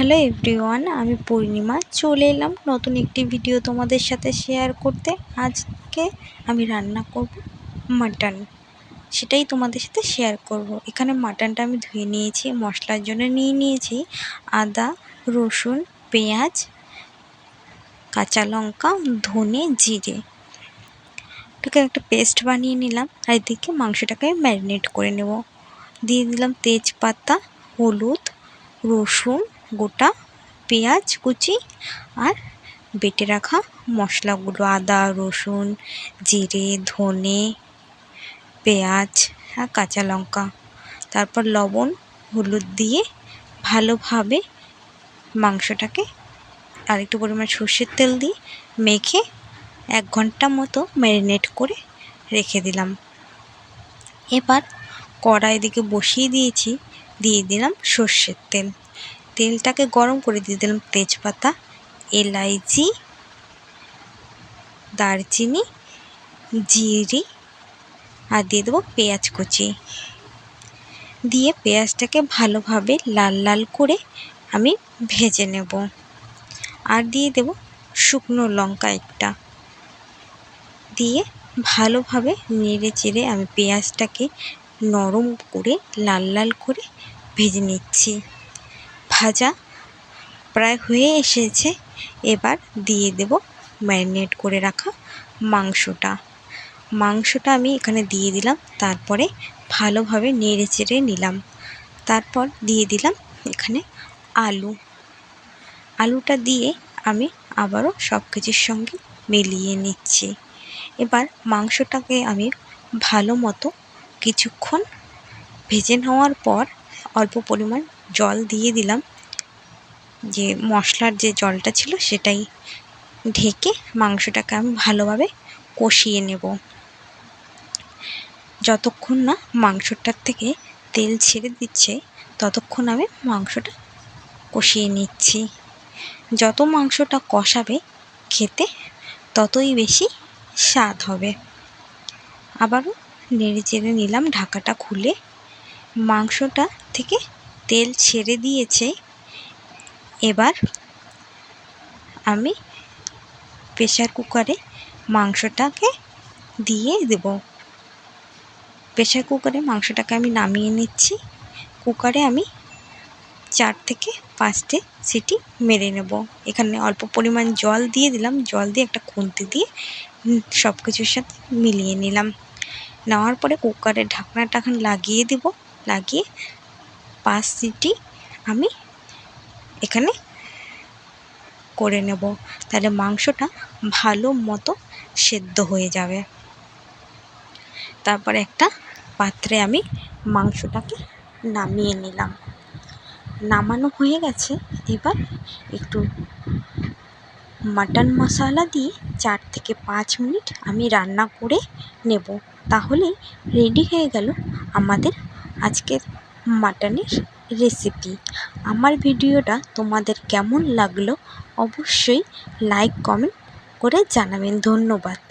Hello everyone, আমি পূর্ণিমা। চলে এলাম নতুন একটি ভিডিও তোমাদের সাথে শেয়ার করতে। আজকে আমি রান্না করব মাটন সেটাই তোমাদের সাথে শেয়ার করব। এখানে মাটনটা আমি ধুয়ে নিয়েছি, মশলার জন্য নিয়ে নিয়েছি। আদা, রসুন, পেঁয়াজ, কাঁচা লঙ্কা, ধনে জিরে। এটাকে একটা পেস্ট বানিয়ে নিলাম আর এদিকে মাংসটাকে ম্যারিনেট করে নেব। দিয়ে দিলাম তেজপাতা, হলুদ, রসুন গোটা পেঁয়াজ কুচি আর বেটে রাখা মশলাগুলো, আদা, রসুন, জিরে, ধনে, পেঁয়াজ আর কাঁচা লঙ্কা। তারপর লবণ, হলুদ দিয়ে ভালোভাবে মাংসটাকে আর একটু পরিমাণ সর্ষের তেল দিয়ে মেখে এক ঘণ্টা মতো ম্যারিনেট করে রেখে দিলাম। এবার কড়াই দিকে বসিয়ে দিয়েছি, দিয়ে দিলাম সর্ষের তেল। তেলটাকে গরম করে দিয়ে দিলাম তেজপাতা, এলাইচি, দারচিনি, জিরি আর দিয়ে দেবো পেঁয়াজ কুচি। দিয়ে পেঁয়াজটাকে ভালোভাবে লাল লাল করে আমি ভেজে নেব। আর দিয়ে দেব শুকনো লঙ্কা একটা। দিয়ে ভালোভাবে নেড়ে চেড়ে আমি পেঁয়াজটাকে নরম করে, লাল লাল করে ভেজে নিচ্ছি। ভাজা প্রায় হয়ে এসেছে। এবার দিয়ে দেব ম্যারিনেট করে রাখা মাংসটা। মাংসটা আমি এখানে দিয়ে দিলাম, তারপরে ভালোভাবে নেড়ে চেড়ে নিলাম। তারপর দিয়ে দিলাম এখানে আলু। আলুটা দিয়ে আমি আবারও সব কিছুর সঙ্গে মিলিয়ে নিচ্ছি। এবার মাংসটাকে আমি ভালো মতো কিছুক্ষণ ভেজে নেওয়ার পর অল্প পরিমাণ জল দিয়ে দিলাম। যে মশলার যে জলটা ছিল সেটাই ঢেকে মাংসটাকে আমি ভালোভাবে কষিয়ে নেব। যতক্ষণ না মাংসটার থেকে তেল ছেড়ে দিচ্ছে, ততক্ষণ আমি মাংসটা কষিয়ে নিচ্ছি। যত মাংসটা কষাবে খেতে, ততই বেশি স্বাদ হবে। আবারও নেড়ে চেড়ে নিলাম ঢাকাটা খুলে। মাংসটা থেকে তেল ছেড়ে দিয়েছে এবার আমি প্রেশার কুকারে মাংসটাকে দিয়ে দেব। প্রেশার কুকারে মাংসটাকে আমি নামিয়ে নিচ্ছি। কুকারে আমি চার থেকে পাঁচটে সিটি মেরে নেব। এখানে অল্প পরিমাণ জল দিয়ে দিলাম। জল দিয়ে একটা খুন্তি দিয়ে সব কিছুর সাথে মিলিয়ে নিলাম। নেওয়ার পরে কুকারের ঢাকনাটা এখন লাগিয়ে দেব। লাগিয়ে পাঁচ সিটি আমি এখানে করে নেব। তাহলে মাংসটা ভালো মতো সেদ্ধ হয়ে যাবে। তারপরে একটা পাত্রে আমি মাংসটাকে নামিয়ে নিলাম। নামানো হয়ে গেছে। এবার একটু মাটন মশলা দিয়ে চার থেকে পাঁচ মিনিট আমি রান্না করে নেব। তাহলে রেডি হয়ে গেল আমাদের আজকের মাটনের রেসিপি আমার ভিডিওটা তোমাদের কেমন লাগল অবশ্যই লাইক কমেন্ট করে জানাবেন। ধন্যবাদ।